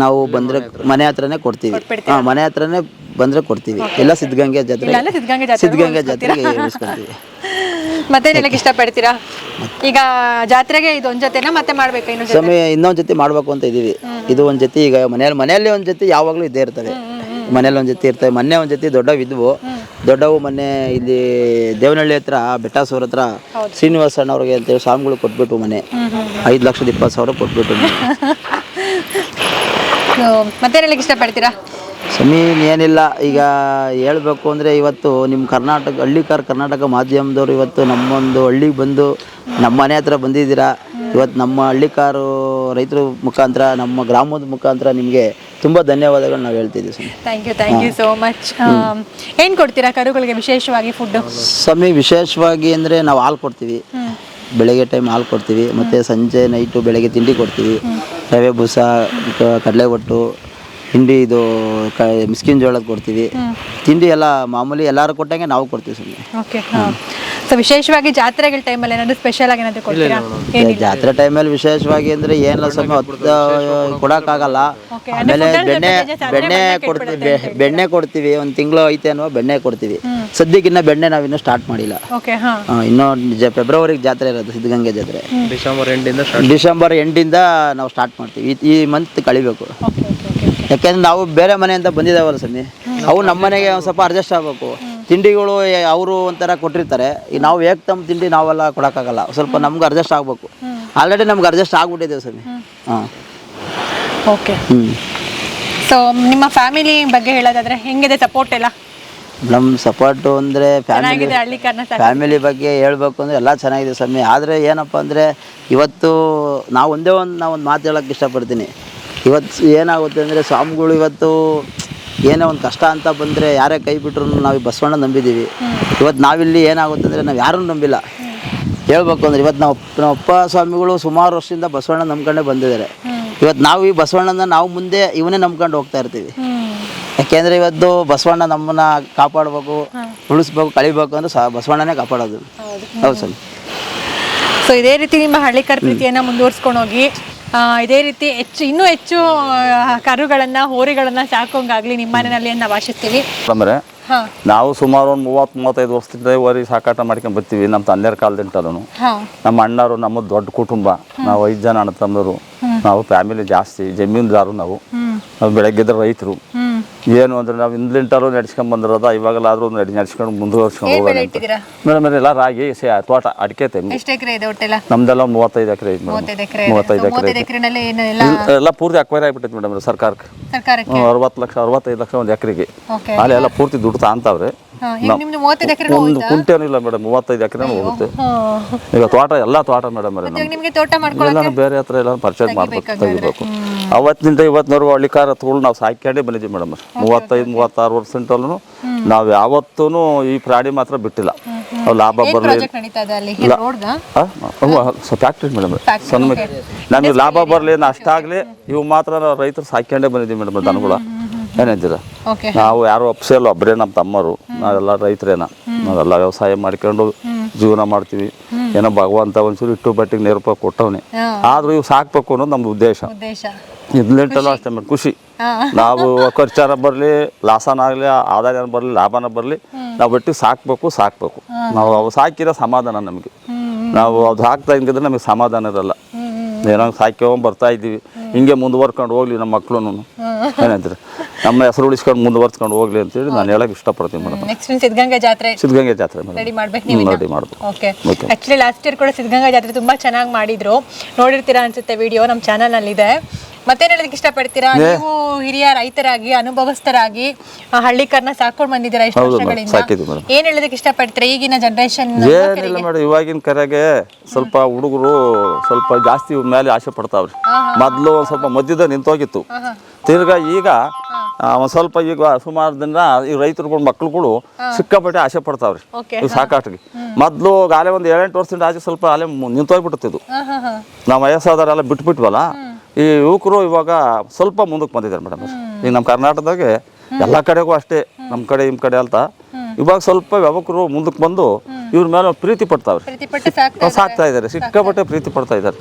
[SPEAKER 2] ನಾವು ಬಂದ್ರೆ ಮನೆ ಹತ್ರನೇ ಕೊಡ್ತೀವಿ. ಮನೆ ಹತ್ರನೇ ಬಂದರೆ ಕೊಡ್ತೀವಿ. ಎಲ್ಲ ಸಿದ್ಧಗಂಗೆ ಜಾತ್ರೆ.
[SPEAKER 1] ಇಲ್ಲ ಸಿದ್ಧಗಂಗೆ ಜಾತ್ರೆ
[SPEAKER 2] ಸಿದ್ಧಗಂಗೆ ಜಾತ್ರೆಗೆ ಇಳಿಸ್ಕೊಂತೀವಿ
[SPEAKER 1] ಮತ್ತೆ ಹೇಳಕ್ ಇಷ್ಟಪಡ್ತೀರಾ? ಈಗ ಜಾತ್ರೆಗೆ ಇದೊಂದ್ ಜೊತೆನ ಮತ್ತೆ ಮಾಡ್ಬೇಕು ಇನ್ನು ಜೊತೆ?
[SPEAKER 2] ಸ್ವಾಮಿ ಇನ್ನೊಂದು ಜೊತೆ ಮಾಡ್ಬೇಕು ಅಂತ ಇದೀವಿ. ಇದು ಒಂದ್ ಜೊತೆ ಈಗ ಮನೆಯಲ್ಲಿ ಮನೆಯಲ್ಲಿ ಒಂದ್ ಜೊತೆ ಯಾವಾಗಲೂ ಇದ್ದೇ ಇರ್ತವೆ. ಮನೇಲಿ ಒಂದ್ ಜೊತೆ ಇರ್ತವೆ. ಮೊನ್ನೆ ಒಂದ್ ಜೊತೆ ದೊಡ್ಡವು ಇದ್ವು. ದೊಡ್ಡವು ಮೊನ್ನೆ ಇಲ್ಲಿ ದೇವನಹಳ್ಳಿ ಹತ್ರ ಬೆಟ್ಟಾಸೂರ್ ಹತ್ರ ಶ್ರೀನಿವಾಸ ಅಣ್ಣವ್ರಿಗೆ ಅಂತೇಳಿ ಸ್ವಾಮಿಗಳು ಕೊಟ್ಬಿಟ್ಟು ಮನೆ. ಐದು ಲಕ್ಷದ ಇಪ್ಪತ್ತು ಸಾವಿರ ಕೊಟ್ಬಿಟ್ಟು ಮನೆ.
[SPEAKER 1] So, ಮತ್ತೆ ಹೇಳಕ್ ಇಷ್ಟಪಡ್ತೀರಾ?
[SPEAKER 2] ಸಮಿ ಏನಿಲ್ಲ. ಈಗ ಹೇಳಬೇಕು ಅಂದರೆ ಇವತ್ತು ನಿಮ್ಮ ಕರ್ನಾಟಕ ಹಳ್ಳಿಕಾರ್ ಕರ್ನಾಟಕ ಮಾಧ್ಯಮದವರು ಇವತ್ತು ನಮ್ಮೊಂದು ಹಳ್ಳಿಗೆ ಬಂದು ನಮ್ಮ ಮನೆ ಹತ್ರ ಬಂದಿದ್ದೀರಾ? ಇವತ್ತು ನಮ್ಮ ಹಳ್ಳಿ ಹಳ್ಳಿಕಾರು ರೈತರ ಮುಖಾಂತರ ನಮ್ಮ ಗ್ರಾಮದ ಮುಖಾಂತರ ನಿಮಗೆ ತುಂಬ ಧನ್ಯವಾದಗಳು ನಾವು ಹೇಳ್ತಿದ್ದೀವಿ ಸ್ವಾಮಿ
[SPEAKER 1] thank you thank you so much ಏನು ಕೊಡ್ತೀರಾ ಕರುಗಳಿಗೆ ವಿಶೇಷವಾಗಿ ಫುಡ್
[SPEAKER 2] ಸ್ವಾಮಿ ವಿಶೇಷವಾಗಿ ಅಂದರೆ ನಾವು ಹಾಲು ಕೊಡ್ತೀವಿ. ಬೆಳಗ್ಗೆ ಟೈಮ್ ಹಾಲು ಕೊಡ್ತೀವಿ. ಮತ್ತು ಸಂಜೆ ನೈಟು ಬೆಳಗ್ಗೆ ತಿಂಡಿ ಕೊಡ್ತೀವಿ. ರವೆ ಬೂಸ ಕಡಲೆ ಒಟ್ಟು ಹಿಂಡಿ ಇದು ಕ ಮಿಸ್ಕಿನ್ ಜೋಳದ ಕೊಡ್ತೀವಿ. ತಿಂಡಿ ಎಲ್ಲ ಮಾಮೂಲಿ ಎಲ್ಲರೂ ಕೊಟ್ಟಂಗೆ ನಾವು ಕೊಡ್ತೀವಿ ಸುಮ್ಮನೆ
[SPEAKER 1] ಓಕೆ ಸೊ ವಿಶೇಷವಾಗಿ ಜಾತ್ರೆಗಳ ಟೈಮಲ್ಲಿ ಏನಾದ್ರು ಸ್ಪೆಷಲ್ ಆಗಿ ಏನಾದ್ರು ಕೊಡ್ತೀರಾ? ಏನಿಲ್ಲ.
[SPEAKER 2] ಜಾತ್ರೆ ಟೈಮಲ್ಲಿ ವಿಶೇಷವಾಗಿ ಅಂದರೆ ಏನಿಲ್ಲ ಸ್ವಲ್ಪ ಹತ್ತು ಕೊಡೋಕ್ಕಾಗಲ್ಲ
[SPEAKER 1] Okay,
[SPEAKER 2] ಆಮೇಲೆ ಬೆಣ್ಣೆ ಬೆಣ್ಣೆ ಕೊಡ್ತೀವಿ ಬೆ- ಬೆಣ್ಣೆ ಕೊಡ್ತೀವಿ ಒಂದು ತಿಂಗಳು ಐತೆ ಅನ್ನೋ ಬೆಣ್ಣೆ ಕೊಡ್ತೀವಿ. ಸದ್ಯಕ್ಕಿನ್ನ ಬೆಣ್ಣೆ ನಾವಿನ್ನೂ ಸ್ಟಾರ್ಟ್ ಮಾಡಿಲ್ಲ.
[SPEAKER 1] ಓಕೆ ಹಾ.
[SPEAKER 2] ಆ, ಇನ್ನೂ ನಿಜ ಫೆಬ್ರವರಿಗೆ ಜಾತ್ರೆ ಇರೋದು ಸಿದ್ಧಗಂಗೆ ಜಾತ್ರೆ.
[SPEAKER 3] ಡಿಸೆಂಬರ್ ಎಂಟಿಂದ
[SPEAKER 2] ಡಿಸೆಂಬರ್ ಎಂಟಿಂದ ನಾವು ಸ್ಟಾರ್ಟ್ ಮಾಡ್ತೀವಿ. ಈ- ಈ ಮಂತ್ ಕಳಿಬೇಕು.
[SPEAKER 1] ಓಕೆ.
[SPEAKER 2] ಯಾಕೆಂದ್ರೆ ನಾವು ಬೇರೆ ಮನೆ ಅಂತ ಬಂದಿದ್ದಾವಲ್ಲ ಸ್ವಾಮಿ ಅವು ನಮ್ಮ ಮನೆಗೆ ಒಂದು ಸ್ವಲ್ಪ ಅಡ್ಜಸ್ಟ್ ಆಗಬೇಕು. ತಿಂಡಿಗಳು ಅವರು ಒಂಥರ ಕೊಟ್ಟಿರ್ತಾರೆ. ಈ ನಾವು ತಮ್ಮ ತಿಂಡಿ ನಾವೆಲ್ಲ ಕೊಡೋಕ್ಕಾಗಲ್ಲ. ಸ್ವಲ್ಪ ನಮ್ಗೆ ಅಡ್ಜಸ್ಟ್ ಆಗಬೇಕು. ಆಲ್ರೆಡಿ ನಮ್ಗೆ ಅಡ್ಜಸ್ಟ್ ಆಗ್ಬಿಟ್ಟಿದ್ದೇವೆ ಸ್ವಾಮಿ ಹಾಂ.
[SPEAKER 1] ಓಕೆ ಸೊ ನಿಮ್ಮ ಫ್ಯಾಮಿಲಿ ಬಗ್ಗೆ ಹೇಳೋದಾದ್ರೆ ಹೆಂಗಿದೆ ಸಪೋರ್ಟ್ ಎಲ್ಲ?
[SPEAKER 2] ನಮ್ಮ ಸಪೋರ್ಟು ಅಂದರೆ ಫ್ಯಾಮಿಲಿ
[SPEAKER 1] ಹಳ್ಳಿ
[SPEAKER 2] ಫ್ಯಾಮಿಲಿ ಬಗ್ಗೆ ಹೇಳ್ಬೇಕು ಅಂದರೆ ಎಲ್ಲ ಚೆನ್ನಾಗಿದೆ ಸ್ವಾಮಿ ಆದರೆ ಏನಪ್ಪ ಅಂದರೆ ಇವತ್ತು ನಾವು ಒಂದೇ ಒಂದು ನಾವು ಒಂದು ಮಾತು ಹೇಳೋಕ್ಕೆ ಇಷ್ಟಪಡ್ತೀನಿ. ಇವತ್ತು ಏನಾಗುತ್ತೆ ಅಂದರೆ ಸ್ವಾಮಿಗಳು ಇವತ್ತು ಏನೋ ಒಂದು ಕಷ್ಟ ಅಂತ ಬಂದರೆ ಯಾರೇ ಕೈ ಬಿಟ್ರು ನಾವು ಈ ಬಸವಣ್ಣ ನಂಬಿದ್ದೀವಿ ಇವತ್ತು ನಾವಿಲ್ಲಿ ಏನಾಗುತ್ತೆ ಅಂದರೆ ನಾವು ಯಾರನ್ನು ನಂಬಿಲ್ಲ. ಹೇಳ್ಬೇಕು ಅಂದರೆ ಇವತ್ತು ನಾವು ನಮ್ಮ ಅಪ್ಪ ಸ್ವಾಮಿಗಳು ಸುಮಾರು ವರ್ಷದಿಂದ ಬಸವಣ್ಣ ನಂಬ್ಕೊಂಡೇ ಬಂದಿದ್ದಾರೆ. ಇವತ್ತು ನಾವು ಈ ಬಸವಣ್ಣನ ನಾವು ಮುಂದೆ ಇವನೇ ನಂಬ್ಕೊಂಡು ಹೋಗ್ತಾ ಇರ್ತೀವಿ. ಯಾಕೆಂದರೆ ಇವತ್ತು ಬಸವಣ್ಣ ನಮ್ಮನ್ನ ಕಾಪಾಡಬೇಕು ಉಳಿಸ್ಬೇಕು ಕಳಿಬೇಕು ಅಂದರೆ ಬಸವಣ್ಣನೇ ಕಾಪಾಡೋದು.
[SPEAKER 1] ಹೌದು.
[SPEAKER 2] ಸರ್
[SPEAKER 1] ಸೊ ಇದೇ ರೀತಿ ನಿಮ್ಮ ಹಳ್ಳಿ ಪ್ರೀತಿಯನ್ನ ಮುಂದುವರ್ಸ್ಕೊಂಡು ಹೋಗಿ. ಇದೇ ರೀತಿ ಹೆಚ್ಚು ಇನ್ನೂ ಹೆಚ್ಚು ಕರುಗಳನ್ನ ಹೋರಿಗಳನ್ನ ಸಾಕೋಂಗಾಗ್ಲಿ ನಿಮ್ಮ ಮನೆಯಲ್ಲಿ ನಾವು ಆಶಿಸ್ತೀವಿ.
[SPEAKER 3] ಅಂದ್ರೆ ನಾವು ಸುಮಾರು ಒಂದು ಮೂವತ್ತು ಮೂವತ್ತೈದು ವರ್ಷದಿಂದ ಹೋರಿ ಸಾಕಾಟ ಮಾಡ್ಕೊಂಡು ಬರ್ತೀವಿ. ನಮ್ಮ ತಂದೆಯರ ಕಾಲದಿಂಟದನು
[SPEAKER 1] ಹಾ.
[SPEAKER 3] ನಮ್ಮ ಅಣ್ಣರು ನಮ್ಮ ದೊಡ್ಡ ಕುಟುಂಬ. ನಾವು ಐದು ಜನ ಅಣ್ಣ ತಮ್ಮರು. ನಾವು ಫ್ಯಾಮಿಲಿ ಜಾಸ್ತಿ ಜಮೀನ್ದಾರು ನಾವು. ನಾವು ಬೆಳಗ್ಗೆದ್ರೆ ರೈತರು. ಏನು ಅಂದ್ರೆ ನಾವು ಹಿಂದ್ಲಿಂಟಾರು ನಡ್ಸ್ಕೊಂಡ್ ಬಂದಿರೋದ ಇವಾಗಲಾದ್ರೂ ನಡಿ ನಡ್ಸ್ಕೊಂಡು ಮುಂದುವರ್ಸ್ಕೊಂಡು
[SPEAKER 1] ಏನ್
[SPEAKER 3] ಹೋಗೋಣ
[SPEAKER 1] ಬೆಳೆ
[SPEAKER 3] ಅಂತ
[SPEAKER 1] ಇಟ್ಟಿದ್ದೀರಾ?
[SPEAKER 3] ಮೇಡಮ್ ಎಲ್ಲ ರಾಗಿ ಸೇ ತೋಟ ಅಡಿಕೆ ತೆಂಗು.
[SPEAKER 1] ಎಷ್ಟು ಎಕರೆ ಇದೆ ಒಟ್ಟೆಲ್ಲ?
[SPEAKER 3] ನಮ್ದೆಲ್ಲ ಒಂದು ಮೂವತ್ತೈದು ಎಕರೆ ಐತೆ ಮೇಡಮ್.
[SPEAKER 1] ಮೂವತ್ತೈದು ಎಕರೆ
[SPEAKER 3] ಮೂವತ್ತೈದು ಎಕರೆ
[SPEAKER 1] ಮೂವತ್ತೈದು ಎಕರೆನಲ್ಲಿ ಏನೆಲ್ಲ
[SPEAKER 3] ಎಲ್ಲ ಪೂರ್ತಿ ಅಕ್ವೈರ್ ಆಗಿಬಿಟ್ಟೈತೆ ಮೇಡಮ್ ಸರ್ಕಾರಕ್ಕೆ.
[SPEAKER 1] ಸರ್ಕಾರಕ್ಕೆ?
[SPEAKER 3] ಅರವತ್ತು ಲಕ್ಷ ಅರವತ್ತೈದು ಲಕ್ಷ ಒಂದು ಎಕರೆಗೆ.
[SPEAKER 1] ಓಕೆ.
[SPEAKER 3] ಅಲ್ಲಿ ಎಲ್ಲ ಪೂರ್ತಿ ದುಡ್ಡು ತಾಂತಾವ್ರೆ.
[SPEAKER 1] ಹಾ ಈಗ ನಿಮ್ದು ಮೂವತ್ತೈದು ಎಕರೆ
[SPEAKER 3] ಒಂದು ಕುಂಟೇನೂ ಇಲ್ಲ ಮೇಡಮ್ ಮೂವತ್ತೈದು ಎಕರೆ ಹೋಗುತ್ತೆ. ಈಗ ತೋಟ ಎಲ್ಲ ತೋಟ ಮೇಡಮ್ ಅವ್ರೆ
[SPEAKER 1] ಇವಾಗ ನಿಮ್ಗೆ ತೋಟ ಮಾಡ್ಕೊಳ್ಳೋ
[SPEAKER 3] ಎಲ್ಲ ಬೇರೆ ಹತ್ರ ಎಲ್ಲ ಪರ್ಚೇಸ್ ಮಾಡ್ಬೇಕು ತೆಗಿಬೇಕು. ಅವತ್ತಿನಿಂದ ಇವತ್ತಿನವರೆಗೂ ಹಳ್ಳಿಕಾರ ತಗೊಂಡು ನಾವು ಸಾಕ್ಯಂಡೇ ಬಂದಿದ್ದೀವಿ ಮೇಡಮ್. ಮೂವತ್ತೈದು ಮೂವತ್ತಾರು ವರ್ಷಂಟಲ್ಲೂ ನಾವು ಯಾವತ್ತೂ ಈ ಪ್ರಾಣಿ ಮಾತ್ರ ಬಿಟ್ಟಿಲ್ಲ. ಅವು ಲಾಭ ಬರಲಿ ಫ್ಯಾಕ್ಟ್ರಿ ಮೇಡಮ್. ಸಣ್ಣ ನಮಗೆ ಲಾಭ ಬರಲಿ ಅಷ್ಟಾಗಲಿ ಇವು ಮಾತ್ರ ನಾವು ರೈತರು ಸಾಕ್ಯಂಡೇ ಬಂದಿದ್ದೀವಿ ಮೇಡಮ್ ದನಗಳ. ಏನಂತೀರ ನಾವು ಯಾರು ಇಲ್ಲ ಒಬ್ಬರೇ ನಮ್ಮ ತಮ್ಮರು. ನಾವೆಲ್ಲ ರೈತರೇನ? ನಾವೆಲ್ಲ ವ್ಯವಸಾಯ ಮಾಡ್ಕೊಂಡು ಜೀವನ ಮಾಡ್ತೀವಿ. ಏನೋ ಭಗವಂತ ಒಂಚೂರು ಇಟ್ಟು ಬಟ್ಟಿಗೆ ನೆರಪ ಕೊಟ್ಟವನೆ. ಆದ್ರೂ ಇವು ಸಾಕ್ಬೇಕು ಅನ್ನೋದು ನಮ್ದು ಉದ್ದೇಶ. ಇದ್ಲೆಂಟಲ್ಲ ಅಷ್ಟೇ ಮೇಡಮ್ ಖುಷಿ. ನಾವು ಖರ್ಚಾರ ಬರಲಿ ಲಾಸನ ಆಗಲಿ ಆದಾಯನ ಬರಲಿ ಲಾಭನ ಬರಲಿ ನಾವು ಒಟ್ಟಿಗೆ ಸಾಕ್ಬೇಕು ಸಾಕ್ಬೇಕು. ನಾವು ಅವು ಸಾಕಿರೋ ಸಮಾಧಾನ ನಮಗೆ. ನಾವು ಅದು ಹಾಕ್ತಾ ಹಿಂಗಿದ್ರೆ ನಮಗೆ ಸಮಾಧಾನ ಇರಲ್ಲ. ಏನೋ ಸಾಕ್ಯವ್ ಬರ್ತಾ ಇದ್ದೀವಿ. ಹಿಂಗೆ ಮುಂದುವರ್ಕೊಂಡು ಹೋಗ್ಲಿ ನಮ್ಮ ಮಕ್ಳು ಏನಂತೀರಿ ನಮ್ಮ ಹೆಸರು ಉಳಿಸ್ಕೊಂಡು ಮುಂದುವರ್ಸ್ಕೊಂಡು ಹೋಗ್ಲಿ ಅಂತೇಳಿ ನಾನು ಹೇಳಕ್ ಇಷ್ಟಪಡ್ತೀನಿ ಮೇಡಮ್.
[SPEAKER 1] ನೆಕ್ಸ್ಟ್ ಸಿದ್ಧಗಂಗಾ ಜಾತ್ರೆ
[SPEAKER 3] ಸಿದ್ಧಗಂಗಾ ಜಾತ್ರೆ
[SPEAKER 1] ರೆಡಿ ಮಾಡ್ಬೇಕು ನೀವು
[SPEAKER 3] ರೆಡಿ ಮಾಡ್ಬೇಕು.
[SPEAKER 1] Okay
[SPEAKER 3] Okay.
[SPEAKER 1] Actually last year ಕೂಡ ಸಿದ್ಧಗಂಗಾ ಜಾತ್ರೆ ತುಂಬಾ ಚೆನ್ನಾಗಿ ಮಾಡಿದ್ರು. ನೋಡಿರ್ತೀರಾ ಅನ್ಸುತ್ತೆ ವಿಡಿಯೋ ನಮ್ಮ ಚಾನಲ್ನಲ್ಲಿ ಇದೆ ಮತ್ತೇನ್ ಹೇಳೋದಕ್ಕೆ ಇಷ್ಟಪಡ್ತೀರಾ? ನೀವು ಹಿರಿಯ ರೈತರಾಗಿ ಅನುಭವಸ್ಥರಾಗಿ ಆ ಹಳ್ಳಿಕರ್ನ ಸಾಕೊಂಡು ಬಂದಿದ್ದೀರಾ ಇಷ್ಟು
[SPEAKER 3] ಹೌದು
[SPEAKER 1] ವರ್ಷಗಳಿಂದ. ಏನ್ ಹೇಳೋದಕ್ಕೆ ಇಷ್ಟಪಡ್ತೀರಾ? ಈಗಿನ ಜನರೇಷನ್
[SPEAKER 3] ಏನಿಲ್ಲ ಮೇಡಮ್ ಇವಾಗಿನ ಕರೆಗೆ ಸ್ವಲ್ಪ ಹುಡುಗರು ಸ್ವಲ್ಪ ಜಾಸ್ತಿ ಮೇಲೆ ಆಸೆ ಪಡ್ತಾವ್ರಿ. ಮೊದಲು ಒಂದ್ ಸ್ವಲ್ಪ ಮಧ್ಯದ ನಿಂತೋಗಿತ್ತು. ತಿರ್ಗಾ ಈಗ ಒಂದ್ ಸ್ವಲ್ಪ ಈಗ ಸುಮಾರು ದಿನ ಈ ರೈತರುಗಳು ಮಕ್ಳುಗಳು ಸಿಕ್ಕಾಪಟ್ಟೆ ಆಸೆ ಪಡ್ತಾವ್ರಿ.
[SPEAKER 1] ಓಕೆ
[SPEAKER 3] ಇವು ಸಾಕಾಟಿಗೆ ಮೊದಲು ಗಾಲೆ ಒಂದು ಏಳೆಂಟು ವರ್ಷದಿಂದ ಆಚೆ ಸ್ವಲ್ಪ ಆಲೆ ಮು-
[SPEAKER 1] ಹಾ
[SPEAKER 3] ನಾವು ವಯಸ್ಸಾದವರೆಲ್ಲ ಬಿಟ್ಬಿಟ್ವಲ್ಲ? ಈ ಯುವಕರು ಇವಾಗ ಸ್ವಲ್ಪ ಮುಂದಕ್ಕೆ ಬಂದಿದ್ದಾರೆ ಮೇಡಮ್. ಈಗ ನಮ್ಮ ಕರ್ನಾಟಕದಾಗೆ ಎಲ್ಲ ಕಡೆಗೂ ಅಷ್ಟೇ ನಮ್ಮ ಕಡೆ ನಿಮ್ಮ ಕಡೆ ಅಂತ. ಇವಾಗ ಸ್ವಲ್ಪ ಯುವಕರು ಮುಂದಕ್ಕೆ ಬಂದು ಇವ್ರ ಮೇಲೆ ಪ್ರೀತಿ ಪಡ್ತಾವ್ರೆ. ಸಾಕ್ತಾ ಇದ್ದಾರೆ. ಸಿಕ್ಕಾಪಟ್ಟೆ ಪ್ರೀತಿ ಪಡ್ತಾ ಇದ್ದಾರೆ.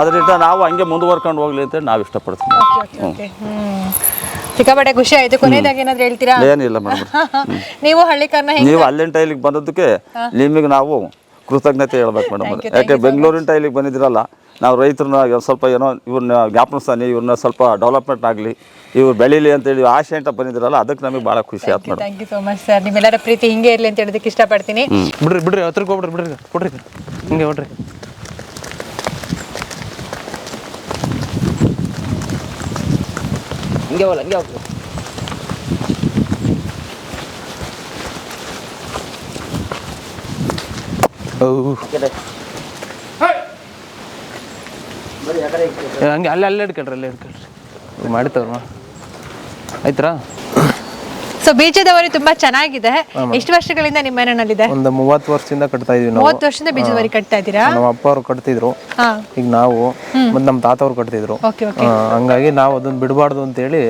[SPEAKER 3] ಆದ್ರಿಂದ ನಾವು ಹಂಗೆ ಮುಂದುವರ್ಕೊಂಡು ಹೋಗ್ಲಿ ಅಂತ ನಾವು ಇಷ್ಟಪಡ್ತೀವಿ.
[SPEAKER 1] ಸಿಕ್ಕಾಪಟ್ಟೆ ಖುಷಿ ಆಯ್ತು. ಕೊನೆಯದಾಗಿ ಏನಾದ್ರು ಹೇಳ್ತೀರಾ?
[SPEAKER 3] ಏನಿಲ್ಲ ಮೇಡಮ್.
[SPEAKER 1] ನೀವು ಹಳ್ಳಿಕಾರನ
[SPEAKER 3] ನೀವು ಅಲ್ಲಿನ ಟೈಲಿಗೆ ಬಂದದ್ದಕ್ಕೆ ನಿಮಗೆ ನಾವು ಕೃತಜ್ಞತೆ ಹೇಳ್ಬೇಕು ಮೇಡಮ್ ಯಾಕೆ ಬೆಂಗಳೂರಿನ ಟೈಲಿಗೆ ಬಂದಿದ್ದೀರಲ್ಲ ನಾವು ರೈತರನ್ನ ಸ್ವಲ್ಪ ಏನೋ ಇವ್ರನ್ನ ಜ್ಞಾಪನಿಸ್ತಾನೆ ಇವ್ರನ್ನ ಸ್ವಲ್ಪ ಡೆವಲಪ್ಮೆಂಟ್ ಆಗಲಿ ಇವ್ರು ಬೆಳೀಲಿ ಅಂತೇಳಿ ಆಶೆ ಅಂತ ಬಂದಿದ್ರಲ್ಲ ಅದಕ್ಕೆ ನಮಗೆ ಭಾಳ ಖುಷಿ ಆಯ್ತು madam.
[SPEAKER 1] Thank you so much sir ನಿಮ್ಮೆಲ್ಲರ ಪ್ರೀತಿ ಹಿಂಗೆ ಇರಲಿ ಅಂತ ಹೇಳೋದಕ್ಕೆ ಇಷ್ಟಪಡ್ತೀನಿ.
[SPEAKER 4] ಬಿಡ್ರಿ ಬಿಡ್ರಿ ಹತ್ರಕ್ಕೆ ಹೋಗ್ಬಿಡ್ರಿ ಬಿಡ್ರಿ ಕೊಡ್ರಿ. ಹಿಂಗೆ ಹೊಡ್ರಿ
[SPEAKER 2] ಹಿಂಗೆ ಹೋಗಲ್ಲ ಹಿಂಗೆ ಹೋಗ್ಬೇಕು
[SPEAKER 4] ಹಂಗೆ ಅಲ್ಲೇ ಅಲ್ಲೇ ಹಿಡ್ಕೊಳ್ರಿ ಅಲ್ಲೇ ಇಟ್ಕೊಳ್ರಿ ಮಾಡಿತವ್ರ ಆಯ್ತಾ
[SPEAKER 1] ಸೊ ಬೀಜದವರಿ ತುಂಬಾ ಚೆನ್ನಾಗಿದೆ. ಎಷ್ಟು ವರ್ಷಗಳಿಂದ ನಿಮ್ಮ ಮನೆಯಲ್ಲಿದೆ?
[SPEAKER 4] ಒಂದು ಮೂವತ್ತು ವರ್ಷದಿಂದ ಕಟ್ತಾ ಇದೀವಿ ನಾವು.
[SPEAKER 1] ಮೂವತ್ತು ವರ್ಷದಿಂದ ಬೀಜದವರಿ ಕಟ್ತಾ ಇದ್ದೀರಾ
[SPEAKER 4] ನಮ್ಮ ಅಪ್ಪ ಅವರು ಕಟ್ತಿದ್ರು. ಈಗ ನಾವು ಮತ್ತೆ ನಮ್ಮ ತಾತ ಅವರು ಕಟ್ತಿದ್ರು. ಹಂಗಾಗಿ ನಾವು ಅದನ್ನ ಬಿಡಬಾರ್ದು ಅಂತ
[SPEAKER 1] ಹೇಳಿ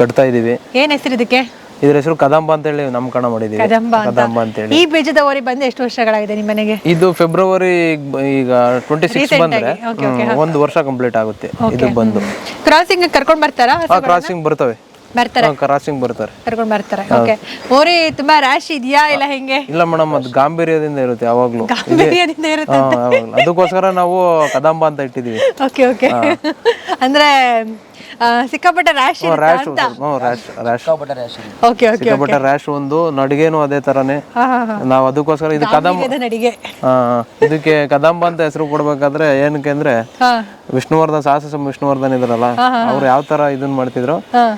[SPEAKER 4] ಕಟ್ತಾ ಇದೀವಿ.
[SPEAKER 1] ಏನ್ ಹೆಸರು ಇದಕ್ಕೆ?
[SPEAKER 4] ಇದ್ರ ಹೆಸರು ಕದಂಬ ಅಂತ ಹೇಳಿ ನಾಮಕರಣ ಮಾಡಿದೀವಿ
[SPEAKER 1] ಕದಂಬ ಅಂತ.
[SPEAKER 4] ಕದಂಬ ಅಂತೇಳಿ.
[SPEAKER 1] ಈ ಬೀಜದವರಿ ಬಂದು ಎಷ್ಟು ವರ್ಷಗಳಾಗಿದೆ ನಿಮ್ಮ ಮನೆಗೆ
[SPEAKER 4] ಇದು ಫೆಬ್ರವರಿ ಈಗ ಟ್ವೆಂಟಿ ಸಿಕ್ಸ್ ಬಂದ್ರೆ
[SPEAKER 1] okay,
[SPEAKER 4] ಹ್ಮ್, ಒಂದು ವರ್ಷ ಕಂಪ್ಲೀಟ್ ಆಗುತ್ತೆ ಇದು ಬಂದು.
[SPEAKER 1] ಕ್ರಾಸಿಂಗ್ ಕರ್ಕೊಂಡ್ ಬರ್ತಾರಾ?
[SPEAKER 4] ಆ ಕ್ರಾಸಿಂಗ್ ಬರ್ತವೆ.
[SPEAKER 1] ಬರ್ತಾರೆ.
[SPEAKER 4] ಕ್ರಾಸಿಂಗ್ ಬರ್ತಾರೆ.
[SPEAKER 1] ಕರ್ಕೊಂಡ್ ಬರ್ತಾರೆ. ಓಕೆ ಓರಿ ತುಂಬಾ ರ್ಯಾಶ್ ಇದೆಯಾ ಇಲ್ಲ ಹೆಂಗೆ?
[SPEAKER 4] ಇಲ್ಲ ಮೇಡಮ್ ಅದು ಗಾಂಭೀರ್ಯದಿಂದ ಇರುತ್ತೆ ಯಾವಾಗ್ಲೂ.
[SPEAKER 1] ಗಾಂಭೀರ್ಯದಿಂದ ಇರುತ್ತೆ
[SPEAKER 4] ಹಾ, ಅದಕ್ಕೋಸ್ಕರ ನಾವು ಕದಂಬ ಅಂತ ಇಟ್ಟಿದೀವಿ.
[SPEAKER 1] ಓಕೆ ಓಕೆ ಅಂದ್ರೆ ಸಿಕ್ಕಾಪಟ್ಟೆ rash
[SPEAKER 4] rash rash rash
[SPEAKER 1] okay okay
[SPEAKER 4] ಸಿಕ್ಕಾಪಟ್ಟೆ ರ್ಯಾಶ್ ಒಂದು ನಡಿಗೆನೂ ಅದೇ ತರನೇ. ನಾವು ಅದಕ್ಕೋಸ್ಕರ ಇದು ಕದಂಬ
[SPEAKER 1] ನಡಿಗೆ.
[SPEAKER 4] ಹಾ, ಇದಕ್ಕೆ ಕದಂಬ ಅಂತ ಹೆಸರು ಕೊಡ್ಬೇಕಾದ್ರೆ ಏನಕ್ಕೆ ಅಂದ್ರೆ ವಿಷ್ಣುವರ್ಧನ್ ಸಾಹಸ ವಿಷ್ಣುವರ್ಧನ್ ಇದ್ರಲ್ಲ ಅವ್ರು ಯಾವ ತರ ಇದನ್ನ ಮಾಡ್ತಿದ್ರು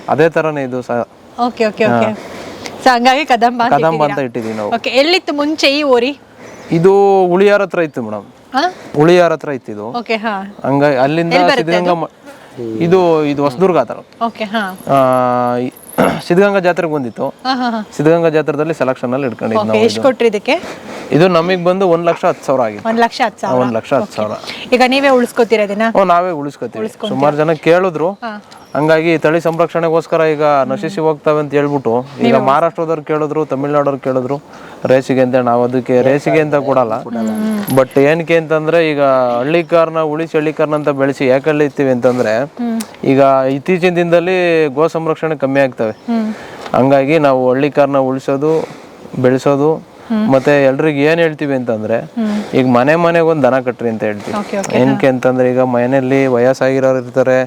[SPEAKER 4] ಅದೇ ತರನೇ ಇದು ಸಹ.
[SPEAKER 1] ಓಕೆ ಓಕೆ ಓಕೆ ಸೊ ಹಂಗಾಗಿ ಕದಂಬ ಅಂತ
[SPEAKER 4] ಕದಂಬ ಅಂತ ನಾವು.
[SPEAKER 1] ಓಕೆ ಎಲ್ಲಿತ್ತು ಮುಂಚೆ ಈ ಓರಿ
[SPEAKER 4] ಇದು ಉಳಿಯಾರ ಹತ್ರ ಇತ್ತು ಮೇಡಮ್
[SPEAKER 1] ಹಾ?
[SPEAKER 4] ಉಳಿಯಾರ ಹತ್ರ ಇತ್ತು ಇದು.
[SPEAKER 1] ಓಕೆ ಹಾ.
[SPEAKER 4] ಹಂಗಾಗಿ ಅಲ್ಲಿಂದ ಸಿದ್ಧಗಂಗಾ ಮ- ಇದು ಇದು ಹೊಸದುರ್ಗ ಹತ್ರ.
[SPEAKER 1] ಓಕೆ ಹಾ.
[SPEAKER 4] ಆ, ಈ ಸಿದ್ಧಗಂಗಾ ಜಾತ್ರೆಗೆ ಬಂದಿತ್ತು.
[SPEAKER 1] ಹಾ ಹಾ ಹಾ.
[SPEAKER 4] ಸಿದ್ಧಗಂಗಾ ಜಾತ್ರೆದಲ್ಲಿ ಸೆಲೆಕ್ಷನ್ ಅಲ್ಲಿ ಇಟ್ಕೊಂಡಿದ್ದು
[SPEAKER 1] ಓಕೆ
[SPEAKER 4] ನಾವು
[SPEAKER 1] ಎಷ್ಟು ಕೊಟ್ರಿ ಇದಕ್ಕೆ?
[SPEAKER 4] ಇದು ನಮಗೆ ಬಂದು ಒಂದ್ ಲಕ್ಷ ಹತ್ತು ಸಾವಿರ ಆಗಿತ್ತು.
[SPEAKER 1] ಒಂದ್ ಲಕ್ಷ ಹತ್ತು ಸಾವಿರ?
[SPEAKER 4] ಒಂದ್ ಲಕ್ಷ ಹತ್ತು ಸಾವಿರ.
[SPEAKER 1] ಈಗ ನೀವೇ ಉಳಿಸ್ಕೋತೀರ ಇದನ್ನ?
[SPEAKER 4] ಹ್ಞೂ ನಾವೇ ಉಳಿಸ್ಕೊತೀವಿ. ಸುಮಾರು ಜನ ಕೇಳಿದ್ರು. ಹಂಗಾಗಿ ತಳಿ ಸಂರಕ್ಷಣೆಗೋಸ್ಕರ ಈಗ ನಶಿಸಿ ಹೋಗ್ತವೆ ಅಂತ ಹೇಳ್ಬಿಟ್ಟು ಈಗ ಮಹಾರಾಷ್ಟ್ರದವ್ರು ಕೇಳಿದ್ರು ತಮಿಳ್ನಾಡವ್ರು ಕೇಳಿದ್ರು ರೇಸಿಗೆ ಅಂತ ನಾವು ಅದಕ್ಕೆ ರೇಸಿಗೆ ಅಂತ ಕೊಡಲ್ಲ. ಬಟ್ ಏನಕ್ಕೆ ಅಂತಂದ್ರೆ ಈಗ ಹಳ್ಳಿಕಾರನ ಉಳಿಸಿ ಹಳ್ಳಿಕಾರನ ಅಂತ ಬೆಳೆಸಿ ಯಾಕೆ ಇತ್ತೀವಿ ಅಂತಂದ್ರೆ ಈಗ ಇತ್ತೀಚಿನ ದಿನದಲ್ಲಿ ಗೋ ಸಂರಕ್ಷಣೆ ಕಮ್ಮಿ ಆಗ್ತವೆ. ಹಂಗಾಗಿ ನಾವು ಹಳ್ಳಿಕಾರನ ಉಳಿಸೋದು ಬೆಳೆಸೋದು ಮತ್ತೆ ಎಲ್ರಿಗೂ ಏನ್ ಹೇಳ್ತೀವಿ ಅಂತಂದ್ರೆ ಈಗ ಮನೆ ಮನೆಗೆ ಒಂದ್ ದನ ಕಟ್ರಿ ಅಂತ ಹೇಳ್ತೀವಿ. ಏನಕ್ಕೆ ಅಂತಂದ್ರೆ ಈಗ ಮನೆಯಲ್ಲಿ ವಯಸ್ಸಾಗಿರೋರು ಇರ್ತಾರೆ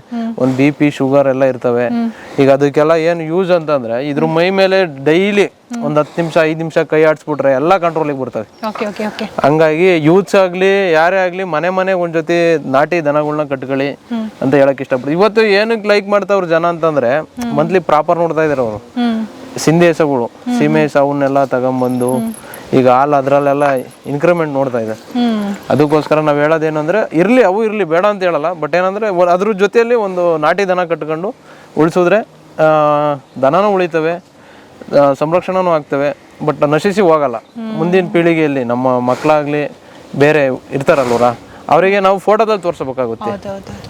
[SPEAKER 4] ಒಂದ್ ಬಿ ಪಿ ಶುಗರ್ ಎಲ್ಲ ಇರ್ತವೆ. ಈಗ ಅದಕ್ಕೆಲ್ಲ ಏನ್ ಯೂಸ್ ಅಂತಂದ್ರೆ ಇದ್ರ ಮೈ ಮೇಲೆ ಡೈಲಿ ಒಂದ್ ಹತ್ತು ನಿಮಿಷ ಐದ್ ನಿಮಿಷ ಕೈ ಆಡಿಸ್ಬಿಟ್ರೆ ಎಲ್ಲಾ ಕಂಟ್ರೋಲಿಗೆ ಬರ್ತವೆ. ಹಂಗಾಗಿ ಯೂತ್ಸ್ ಆಗ್ಲಿ ಯಾರೇ ಆಗ್ಲಿ ಮನೆ ಮನೆ ಒಂದ್ ಜೊತೆ ನಾಟಿ ದನಗಳನ್ನ ಕಟ್ಕೊಳ್ಳಿ ಅಂತ ಹೇಳಕ್ ಇಷ್ಟಪಡ್ತೀವಿ. ಇವತ್ತು ಏನಕ್ಕೆ ಲೈಕ್ ಮಾಡ್ತಾವ್ರ ಜನ ಅಂತಂದ್ರೆ ಮಂತ್ಲಿ ಪ್ರಾಪರ್ ನೋಡ್ತಾ ಇದಾರೆ ಅವರು. ಸಿಂಧೇಸಗಳು ಸೀಮೆ ಅವನ್ನೆಲ್ಲ ತಗೊಂಬಂದು ಈಗ ಹಾಲು ಅದರಲ್ಲೆಲ್ಲ ಇನ್ಕ್ರಿಮೆಂಟ್ ನೋಡ್ತಾ ಇದೆ. ಅದಕ್ಕೋಸ್ಕರ ನಾವು ಹೇಳೋದೇನಂದ್ರೆ ಇರಲಿ ಇರ್ಲಿ ಅವು ಇರ್ಲಿ ಬೇಡ ಅಂತ ಹೇಳಲ್ಲ ಬಟ್ ಏನಂದ್ರೆ ಅದ್ರ ಜೊತೆಯಲ್ಲಿ ಒಂದು ನಾಟಿ ದನ ಕಟ್ಕೊಂಡು ಉಳಿಸಿದ್ರೆ ದನನೂ ಉಳಿತವೆ ಸಂರಕ್ಷಣನೂ ಆಗ್ತವೆ ಬಟ್ ನಶಿಸಿ ಹೋಗಲ್ಲ. ಮುಂದಿನ ಪೀಳಿಗೆಯಲ್ಲಿ ನಮ್ಮ ಮಕ್ಕಳಾಗ್ಲಿ ಬೇರೆ ಇರ್ತಾರಲ್ವರ ಅವರಿಗೆ ನಾವು ಫೋಟೋದಲ್ಲಿ ತೋರಿಸಬೇಕಾಗುತ್ತೆ.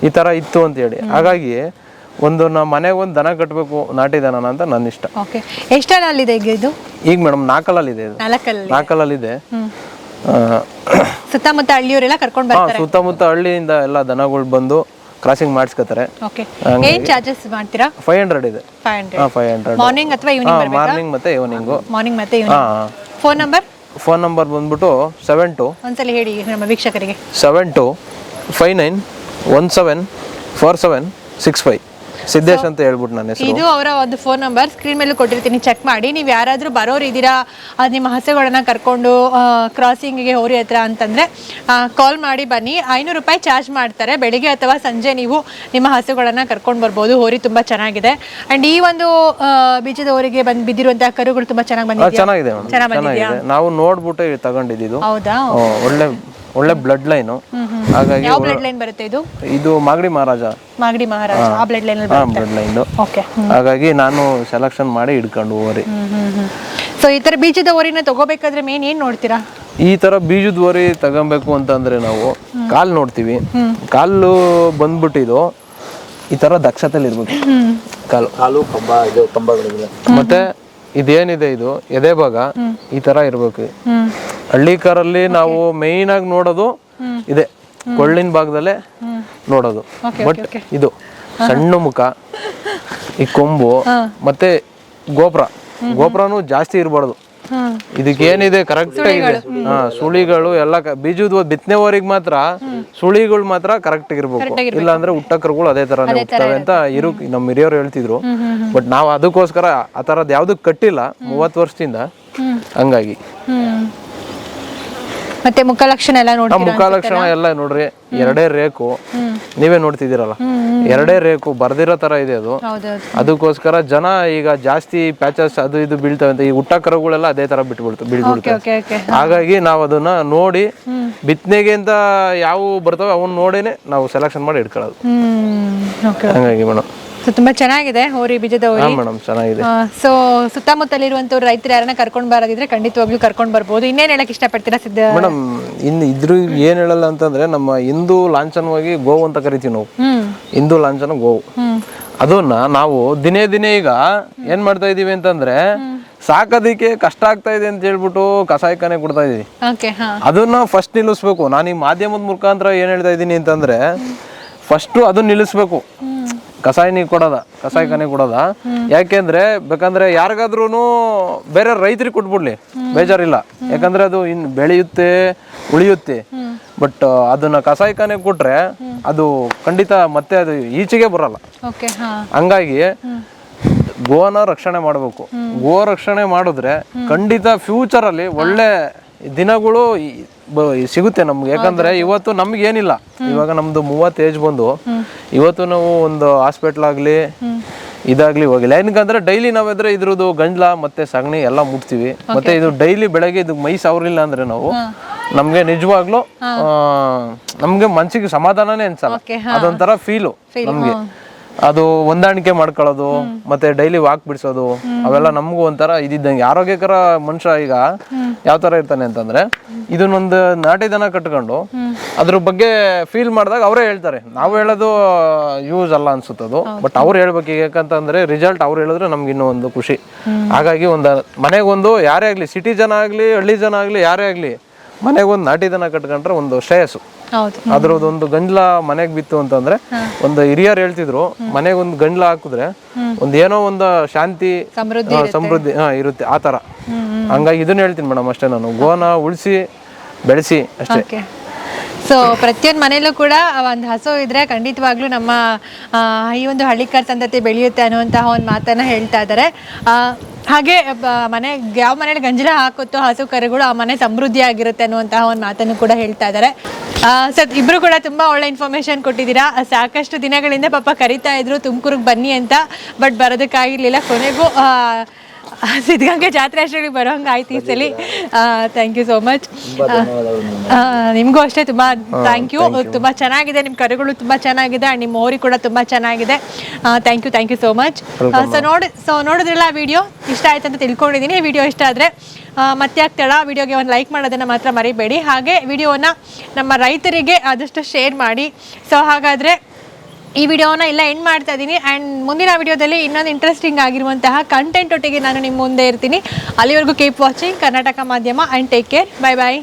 [SPEAKER 4] ಈ ತರ ಇತ್ತು ಅಂತ ಹೇಳಿ. ಹಾಗಾಗಿ ಒಂದು ನಮ್ಮ ಮನೆಗೆ ಒಂದು ದನ ಕಟ್ಟಬೇಕು ನಾಟಿ ದನ ಅಂತ ನನ್ನ ಇಷ್ಟ
[SPEAKER 1] ಓಕೆ ಎಷ್ಟಲ್ಲಿದೆ ಈಗ ಇದು?
[SPEAKER 4] ಈಗ ಮೇಡಮ್ ನಾಕಲಲ್ಲಿ ಇದು.
[SPEAKER 1] ನಾಲ್ಕಲ್ಲಿ.
[SPEAKER 4] ಇದೆ ಆ,
[SPEAKER 1] ಸುತ್ತಮುತ್ತ ಹಳ್ಳಿಯವರೆಲ್ಲ ಕರ್ಕೊಂಡು
[SPEAKER 4] ಹಾ,
[SPEAKER 1] ಬರ್ತಾರೆ
[SPEAKER 4] ಸುತ್ತಮುತ್ತ ಹಳ್ಳಿಯಿಂದ ಎಲ್ಲ ದನಗಳು ಬಂದು ಕ್ರಾಸಿಂಗ್ ಮಾಡಿಸ್ಕೊತಾರೆ.
[SPEAKER 1] ಓಕೆ ಏನ್ ಚಾರ್ಜಸ್ ಮಾಡ್ತೀರಾ?
[SPEAKER 4] ಫೈವ್ ಹಂಡ್ರೆಡ್ ಇದೆ.
[SPEAKER 1] ಫೈವ್ ಹಂಡ್ರೆಡ್
[SPEAKER 4] ಹಾಂ ಫೈವ್ ಹಂಡ್ರೆಡ್
[SPEAKER 1] ಮಾರ್ನಿಂಗ್ ಅಥವಾ ಈವ್ನಿಂಗ್
[SPEAKER 4] ಮಾರ್ನಿಂಗ್ ಮತ್ತೆ ಈವ್ನಿಂಗು
[SPEAKER 1] ಮಾರ್ನಿಂಗ್ ಮತ್ತೆ ಈವ್ನಿಂಗ್
[SPEAKER 4] ಹಾಂ
[SPEAKER 1] ಫೋನ್ ನಂಬರ್
[SPEAKER 4] ಫೋನ್ ನಂಬರ್ ಬಂದ್ಬಿಟ್ಟು ಸೆವೆನ್ ಟು
[SPEAKER 1] ಒಂದ್ಸಲ ಹೇಳಿ ನಮ್ಮ ವೀಕ್ಷಕರಿಗೆ.
[SPEAKER 4] Seven two five nine one seven four seven six five Siddesh ಅಂತ ಹೇಳ್ಬಿಟ್ಟು ನಾನು ಹೆಸರು.
[SPEAKER 1] ಇದು ಅವರ ಒಂದು ಫೋನ್ ನಂಬರ್ ಸ್ಕ್ರೀನ್ ಮೇಲೆ ಕೊಟ್ಟಿರ್ತೀನಿ. ಚೆಕ್ ಮಾಡಿ. ನೀವು ಯಾರಾದರೂ ಬರೋರು ಇದ್ದೀರಾ ಅದು ನಿಮ್ಮ ಹಸುಗಳನ್ನ ಕರ್ಕೊಂಡು ಕ್ರಾಸಿಂಗಿಗೆ ಹೋರಿ ಹತ್ರ ಅಂತಂದರೆ ಕಾಲ್ ಮಾಡಿ ಬನ್ನಿ. ಐನೂರು ರೂಪಾಯಿ ಚಾರ್ಜ್ ಮಾಡ್ತಾರೆ. ಬೆಳಿಗ್ಗೆ ಅಥವಾ ಸಂಜೆ ನೀವು ನಿಮ್ಮ ಹಸುಗಳನ್ನು ಕರ್ಕೊಂಡು ಬರ್ಬೋದು. ಹೋರಿ ತುಂಬ ಚೆನ್ನಾಗಿದೆ. ಆ್ಯಂಡ್ ಈ ಒಂದು ಬೀಜದ ಹೋರಿಗೆ ಬಂದು ಬಿದ್ದಿರುವಂತಹ ಕರುಗಳು ತುಂಬ ಚೆನ್ನಾಗಿ ಬಂದಿದೆ
[SPEAKER 4] ಚೆನ್ನಾಗಿದೆ
[SPEAKER 1] ಚೆನ್ನಾಗ್
[SPEAKER 4] ಚೆನ್ನಾಗಿದೆ. ನಾವು ನೋಡ್ಬಿಟ್ಟು ತಗೊಂಡಿದ್ದು
[SPEAKER 1] ಹೌದಾ?
[SPEAKER 4] ಒಳ್ಳೆ ಒಳ್ಳೆ ಬ್ಲಡ್ ಲೈನ್ ಹಾಗಾಗಿ
[SPEAKER 1] ಯಾವ ಬ್ಲಡ್ ಲೈನ್ ಬರುತ್ತೆ ಇದು?
[SPEAKER 4] ಇದು ಮಾಗಡಿ ಮಹಾರಾಜ.
[SPEAKER 1] ಮಾಗಡಿ ಮಹಾರಾಜ. ಆ blood line
[SPEAKER 4] blood line
[SPEAKER 1] okay
[SPEAKER 4] ಹಾಗಾಗಿ ನಾನು ಸೆಲೆಕ್ಷನ್ ಮಾಡಿ ಇಡ್ಕೊಂಡು ಓರಿ
[SPEAKER 1] ಸೊ ಈ ತರ ಬೀಜದ ಓರಿನ ತಗೋಬೇಕಾದ್ರೆ ಮೇನ್ ಏನ್ ನೋಡ್ತೀರಾ?
[SPEAKER 4] ಈ ತರ ಬೀಜದ ಓರಿ ತಗೊಬೇಕು ಅಂತಂದ್ರೆ ನಾವು ಕಾಲ್ ನೋಡ್ತೀವಿ. ಕಾಲು ಇದು ಈ ತರ ದಕ್ಷತೆಲಿ ಇರ್ಬೇಕು. ಕಾಲು.
[SPEAKER 2] ಕಾಲು ಕಂಬ ಇದು ಕಂಬಗಳಿದೆ.
[SPEAKER 4] ಮತ್ತೆ ಇದೇನಿದೆ ಇದು? ಎದೆ ಭಾಗ. ಈ ತರ ಇರ್ಬೇಕು. ಹಳ್ಳಿ ಕಾರಲ್ಲಿ ನಾವು ಮೇಯ್ನ್ ಆಗಿ ನೋಡೋದು ಇದೆ. ಕೊಳ್ಳಿನ ಭಾಗದಲ್ಲೇ ನೋಡೋದು. ಬಟ್ ಇದು ಸಣ್ಣ ಮುಖ ಈ ಕೊಂಬು ಮತ್ತೆ ಗೋಪುರ. ಗೋಪುರನು ಜಾಸ್ತಿ ಇರಬಾರ್ದು.
[SPEAKER 1] ಇದಕ್ಕೇನಿದೆ
[SPEAKER 4] ಇದಕ್ಕೆ ಏನಿದೆ ಕರೆಕ್ಟ್ ಆಗಿದೆ ಹಾ ಸುಳಿಗಳು ಎಲ್ಲ ಬೀಜದ ಬಿತ್ತನೆವರೆಗೆ ಮಾತ್ರ ಸುಳಿಗಳು ಮಾತ್ರ ಕರೆಕ್ಟ್ ಇರ್ಬೇಕು ಇಲ್ಲ ಅಂದ್ರೆ ಹುಟ್ಟಕರುಗಳು ಅದೇ ತರ ಹುಟ್ಟವೆ ಅಂತ ಇರು ನಮ್ಮ ಹಿರಿಯರು ಹೇಳ್ತಿದ್ರು. ಬಟ್ ನಾವು ಅದಕ್ಕೋಸ್ಕರ ಆ ತರದ್ ಯಾವ್ದು ಕಟ್ಟಿಲ್ಲ. ಮೂವತ್ತು ವರ್ಷದಿಂದ ಹಂಗಾಗಿ.
[SPEAKER 1] ಮತ್ತೆ ಮುಖ ಲಕ್ಷಣ ಎಲ್ಲ
[SPEAKER 4] ಆ
[SPEAKER 1] ನೋಡ್ತೀರಾ
[SPEAKER 4] ಮುಖ ಲಕ್ಷಣ ಎಲ್ಲ ನೋಡ್ರಿ ಎರಡೇ ರೇಕು ನೀವೇ ನೋಡ್ತಿದ್ದೀರಲ್ಲ? ಎರಡೇ ರೇಕು ಬರ್ದಿರೋ ತರ ಇದೆ ಅದು. ಅದಕ್ಕೋಸ್ಕರ ಜನ ಈಗ ಜಾಸ್ತಿ ಪ್ಯಾಚಸ್ ಅದು ಇದು ಬೀಳ್ತವೆ ಅಂತ ಈ ಹುಟ್ಟಕರುಗಳೆಲ್ಲ ಅದೇ ತರ ಬಿಟ್ಬಿಡ್ತು ಬೀಳ್ಬಿಡ್ತವೆ ಹಾಗಾಗಿ ನಾವು ಅದನ್ನ ನೋಡಿ ಬಿತ್ತನೆಗೆ ಅಂತ ಯಾವ ಬರ್ತವೆ ಅವನ್ನ ನೋಡಿನೇ ನಾವು ಸೆಲೆಕ್ಷನ್ ಮಾಡಿ ಇಟ್ಕೊಳ್ಳೋದು. ಹಂಗಾಗಿ ಮೇಡಮ್
[SPEAKER 1] ಸೊ ತುಂಬಾ ಚೆನ್ನಾಗಿದೆ ಹೋರಿ ಬೀಜದ ಹೋರಿ.
[SPEAKER 4] ಮೇಡಮ್ ಚೆನ್ನಾಗಿದೆ.
[SPEAKER 1] ಸೊ ಸುತ್ತಮುತ್ತಲಿರುವಂತವ್ರು ರೈತರು ಯಾರನ್ನ ಕರ್ಕೊಂಡ್ ಬರೋದಿದ್ರೆ ಖಂಡಿತವಾಗ್ಲೂ ಕರ್ಕೊಂಡ್ ಬರ್ಬೋದು. ಇನ್ನೇನ್ ಹೇಳಕ್ ಇಷ್ಟಪಡ್ತೀರಾ ಸಿದ್ಧ?
[SPEAKER 4] ಮೇಡಮ್ ಇನ್ನು ಇದ್ರ ಏನ್ ಹೇಳಲ್ಲ ಅಂತಂದ್ರೆ ನಮ್ಮ ಹಿಂದೂ ಲಾಂಛನವಾಗಿ ಗೋವು ಅಂತ ಕರಿತೀವಿ ನಾವು. ಹಿಂದೂ ಲಾಂಛನ ಗೋವು. ಅದನ್ನ ನಾವು ದಿನೇ ದಿನೇ ಈಗ ಏನ್ ಮಾಡ್ತಾ ಇದೀವಿ ಅಂತಂದ್ರೆ ಸಾಕೋದಿಕ್ಕೆ ಕಷ್ಟ ಆಗ್ತಾ ಇದೆ ಅಂತ ಹೇಳ್ಬಿಟ್ಟು ಕಸಾಯಖಾನೆ ಕೊಡ್ತಾ ಇದೀವಿ. ಅದನ್ನ ಫಸ್ಟ್ ನಿಲ್ಲಿಸ್ಬೇಕು. ನಾನು ಈ ಮಾಧ್ಯಮದ ಮುಖಾಂತರ ಏನ್ ಹೇಳ್ತಾ ಇದ್ದೀನಿ ಅಂತಂದ್ರೆ ಫಸ್ಟ್ ಅದನ್ನ ನಿಲ್ಲಿಸ್ಬೇಕು. ಕಸಾಯಿನಿ ಕೊಡೋದ ಕಸಾಯಿಖಾನೆ ಕೊಡೋದ. ಯಾಕೆಂದ್ರೆ ಬೇಕಂದ್ರೆ ಯಾರಿಗಾದ್ರೂ ಬೇರೆ ರೈತರಿಗೆ ಕೊಟ್ಬಿಡ್ಲಿ ಬೇಜಾರಿಲ್ಲ. ಯಾಕಂದ್ರೆ ಅದು ಇನ್ ಬೆಳೆಯುತ್ತೆ ಉಳಿಯುತ್ತೆ. ಬಟ್ ಅದನ್ನ ಕಸಾಯಿಖಾನೆ ಕೊಟ್ರೆ ಅದು ಖಂಡಿತ ಮತ್ತೆ ಅದು ಈಚೆಗೆ ಬರಲ್ಲ. ಹಂಗಾಗಿ ಗೋನ ರಕ್ಷಣೆ ಮಾಡಬೇಕು. ಗೋ ರಕ್ಷಣೆ ಮಾಡಿದ್ರೆ ಖಂಡಿತ ಫ್ಯೂಚರ್ ಅಲ್ಲಿ ಒಳ್ಳೆ ದಿನಗಳು ಸಿಗುತ್ತೆ ನಮ್ಗೆ. ಯಾಕಂದ್ರೆ ಇವತ್ತು ನಮ್ಗೆ ಏನಿಲ್ಲ. ಇವಾಗ ನಮ್ದು ಮೂವತ್ತು ಏಜ್ ಬಂದು ಇವತ್ತು ನಾವು ಒಂದು ಹಾಸ್ಪಿಟ್ಲ್ ಆಗ್ಲಿ ಇದಾಗ್ಲಿ ಹೋಗಿಲ್ಲ. ಏನಕ್ಕಂದ್ರೆ ಡೈಲಿ ನಾವಿದ್ರೆ ಇದ್ರದ್ದು ಗಂಡ್ಲ ಮತ್ತೆ ಸಗಣಿ ಎಲ್ಲ ಮುಟ್ತೀವಿ. ಮತ್ತೆ ಇದು ಡೈಲಿ ಬೆಳಗ್ಗೆ ಇದು ಮೈ ಸಾವಿರಲಿಲ್ಲ ಅಂದ್ರೆ ನಾವು ನಮ್ಗೆ ನಿಜವಾಗ್ಲೂ ನಮ್ಗೆ ಮನ್ಸಿಗೆ ಸಮಾಧಾನನೇ ಅನ್ಸಲ್ಲ. ಅದೊಂಥರ ಫೀಲು ನಮ್ಗೆ. ಅದು ಹೊಂದಾಣಿಕೆ ಮಾಡ್ಕೊಳ್ಳೋದು ಮತ್ತೆ ಡೈಲಿ ವಾಕ್ ಬಿಡಿಸೋದು ಅವೆಲ್ಲ ನಮಗೂ ಒಂಥರ ಇದಿದ್ದಂಗೆ. ಆರೋಗ್ಯಕರ ಮನುಷ್ಯ ಈಗ ಯಾವ ತರ ಇರ್ತಾನೆ ಅಂತಂದ್ರೆ ಇದನ್ನೊಂದು ನಾಟಿ ದನ ಕಟ್ಕೊಂಡು ಅದ್ರ ಬಗ್ಗೆ ಫೀಲ್ ಮಾಡಿದಾಗ ಅವರೇ ಹೇಳ್ತಾರೆ. ನಾವು ಹೇಳೋದು ಯೂಸ್ ಅಲ್ಲ ಅನ್ಸುತ್ತದು ಬಟ್ ಅವ್ರು ಹೇಳ್ಬೇಕು ಈಗ ಯಾಕಂತಂದ್ರೆ ರಿಸಲ್ಟ್ ಅವ್ರು ಹೇಳಿದ್ರೆ ನಮ್ಗೆ ಇನ್ನೂ ಒಂದು ಖುಷಿ. ಹಾಗಾಗಿ ಒಂದು ಮನೆಗೊಂದು ಯಾರೇ ಆಗ್ಲಿ ಸಿಟಿ ಜನ ಆಗ್ಲಿ ಹಳ್ಳಿ ಜನ ಆಗ್ಲಿ ಯಾರೇ ಆಗ್ಲಿ ಮನೆಗೊಂದು ನಾಟಿ ದನ ಕಟ್ಕೊಂಡ್ರೆ ಒಂದು ಶ್ರೇಯಸ್ಸು.
[SPEAKER 1] ಹೌದು.
[SPEAKER 4] ಅದ್ರದ್ದು ಒಂದು ಗಂಡ್ಲ ಮನೆಗೆ ಬಿತ್ತು ಅಂತಂದ್ರೆ ಒಂದು ಹಿರಿಯರು ಹೇಳ್ತಿದ್ರು ಮನೆಗೆ ಒಂದು ಗಂಡ್ಲ ಹಾಕಿದ್ರೆ ಒಂದ್ ಏನೋ ಒಂದು ಶಾಂತಿ
[SPEAKER 1] ಸಮೃದ್ಧಿ
[SPEAKER 4] ಹಾ ಇರುತ್ತೆ. ಆ ತರ ಹಂಗಾಗಿ ಇದನ್ನ ಹೇಳ್ತೀನಿ ಮೇಡಮ್ ಅಷ್ಟೇ ನಾನು. ಗೋನ ಉಳಿಸಿ ಬೆಳೆಸಿ ಅಷ್ಟೇ.
[SPEAKER 1] ಸೊ ಪ್ರತಿಯೊಂದು ಮನೆಯಲ್ಲೂ ಕೂಡ ಒಂದು ಹಸು ಇದ್ರೆ ಖಂಡಿತವಾಗ್ಲೂ ನಮ್ಮ ಈ ಒಂದು ಹಳ್ಳಿಕರ್ ತಂದತಿ ಬೆಳೆಯುತ್ತೆ ಅನ್ನುವಂತಹ ಒಂದು ಮಾತನ್ನ ಹೇಳ್ತಾ ಇದ್ದಾರೆ ಹಾಗೆ ಮನೆ, ಯಾವ ಮನೇಲಿ ಗಂಜಲ ಹಾಕುತ್ತೋ ಹಸು ಕರುಗಳು ಆ ಮನೆ ಸಮೃದ್ಧಿ ಆಗಿರುತ್ತೆ ಅನ್ನುವಂತಹ ಒಂದು ಮಾತನ್ನು ಕೂಡ ಹೇಳ್ತಾ ಇದ್ದಾರೆ ಸರ್ ಇಬ್ರು ಕೂಡ ತುಂಬಾ ಒಳ್ಳೆ ಇನ್ಫಾರ್ಮೇಶನ್ ಕೊಟ್ಟಿದ್ದೀರಾ. ಸಾಕಷ್ಟು ದಿನಗಳಿಂದ ಪಾಪ ಕರಿತಾ ಇದ್ರು, ತುಮಕೂರಿಗೆ ಬನ್ನಿ ಅಂತ, ಬಟ್ ಬರೋದಕ್ಕಾಗಿರ್ಲಿಲ್ಲ. ಕೊನೆಗೂ ಸಿದ್ಧಗಂಗೆ ಜಾತ್ರೆ ಅಷ್ಟರಲ್ಲಿ ಬರೋಂಗೆ ಆಯ್ತು ಈ ಸಲ. ಥ್ಯಾಂಕ್ ಯು ಸೋ ಮಚ್ ನಿಮಗೂ ಅಷ್ಟೇ ತುಂಬ ಥ್ಯಾಂಕ್ ಯು ತುಂಬ ಚೆನ್ನಾಗಿದೆ ನಿಮ್ಮ ಕರುಗಳು ತುಂಬ ಚೆನ್ನಾಗಿದೆ ಆ್ಯಂಡ್ ನಿಮ್ಮ ಓರಿ ಕೂಡ ತುಂಬ ಚೆನ್ನಾಗಿದೆ. Thank you thank you so much so ನೋಡಿ ಸೊ ನೋಡಿದ್ರಲ್ಲ ವಿಡಿಯೋ ಇಷ್ಟ ಆಯ್ತು ಅಂತ ತಿಳ್ಕೊಂಡಿದ್ದೀನಿ ವಿಡಿಯೋ ಇಷ್ಟ ಆದರೆ ಮತ್ತೆ ಆಗ್ತಾಳ ವಿಡಿಯೋಗೆ ಒಂದು ಲೈಕ್ ಮಾಡೋದನ್ನು ಮಾತ್ರ ಮರಿಬೇಡಿ. ಹಾಗೆ ವಿಡಿಯೋನ ನಮ್ಮ ರೈತರಿಗೆ ಆದಷ್ಟು ಶೇರ್ ಮಾಡಿ. ಸೊ ಹಾಗಾದರೆ ಈ ವಿಡಿಯೋನ ಎಲ್ಲ ಎಂಡ್ ಮಾಡ್ತಾ ಇದ್ದೀನಿ ಆ್ಯಂಡ್ ಮುಂದಿನ ವಿಡಿಯೋದಲ್ಲಿ ಇನ್ನೊಂದು ಇಂಟ್ರೆಸ್ಟಿಂಗ್ ಆಗಿರುವಂತಹ ಕಂಟೆಂಟ್ ಒಟ್ಟಿಗೆ ನಾನು ನಿಮ್ಮ ಮುಂದೆ ಇರ್ತೀನಿ. ಅಲ್ಲಿವರೆಗೂ keep watching Karnataka Madhyama and take care bye bye